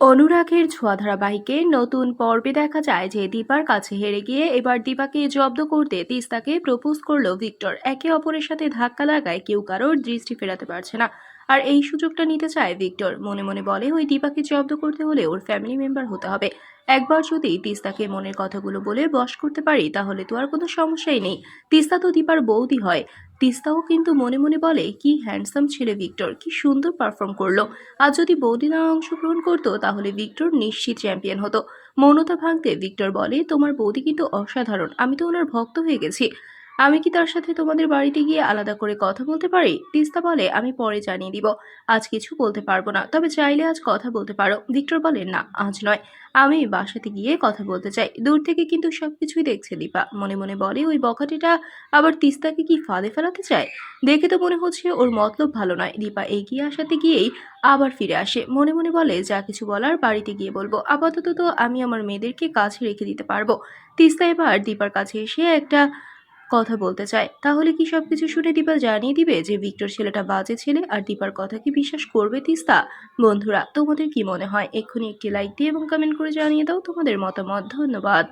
অনুরাগের ছোঁয়া ধারাবাহিকে নতুন পর্বে দেখা যায় যে দীপার কাছে হেরে গিয়ে এবার দীপাকে জব্দ করতে তিস্তাকে প্রপোজ করল ভিক্টর। একে অপরের সাথে ধাক্কা লাগায় কেউ কারোর দৃষ্টি ফেরাতে পারছে না। আর এই সুযোগটা নিতে চায় ভিক্টর। মনে মনে বলে, ওই দীপাকে জব্দ করতে হলে ওর ফ্যামিলি মেম্বার হতে হবে। একবার যদি তিস্তাকে মনের কথাগুলো বলে বশ করতে পারি, তাহলে তো আর কোনো সমস্যাই নেই। তিস্তা তো দীপার বৌদি হয়। তিস্তাও কিন্তু মনে মনে বলে, কি হ্যান্ডসাম ছেলে ভিক্টর, কি সুন্দর পারফর্ম করল। আর যদি বৌদি না অংশগ্রহণ করতো, তাহলে ভিক্টর নিশ্চিত চ্যাম্পিয়ন হতো। মৌনতা ভাঙতে ভিক্টর বলে, তোমার বৌদি কিন্তু অসাধারণ, আমি তো ওনার ভক্ত হয়ে গেছি। আমি কি তার সাথে তোমাদের বাড়িতে গিয়ে আলাদা করে কথা বলতে পারি? তিস্তা বলে, আমি পরে জানিয়ে দিব। আজ কিছু বলতে পারব না, তবে চাইলে আজ কথা বলতে পারো। ভিক্টর বলে, না, আজ নয়। আমি বাসাতে গিয়ে কথা বলতে চাই। দূর থেকে কিন্তু সবকিছুই দেখছে দীপা। মনে মনে বলে, ওই বখাটিটা আবার তিস্তাকে কি ফাঁদে ফেলাতে চায়? দেখে তো মনে হচ্ছে ওর মতলব ভালো নয়। দীপা এগিয়ে আসাতে গিয়েই আবার ফিরে আসে। মনে মনে বলে, যা কিছু বলার বাড়িতে গিয়ে বলব। আপাতত তো আমি আমার মেয়েদেরকে কাছে রেখে দিতে পারব। তিস্তা এবার দীপার কাছে এসে একটা কথা বলতে চায়। তাহলে কি সবকিছু শুনে দীপা জানিয়ে দিবে যে ভিক্টর ছেলেটা বাজে ছেলে আর দীপার কথা কি বিশ্বাস করবে তিস্তা? বন্ধুরা, তোমাদের কি মনে হয়? এক্ষুনি একটি লাইক দিয়ে এবং কমেন্ট করে জানিয়ে দাও তোমাদের মতামত। ধন্যবাদ।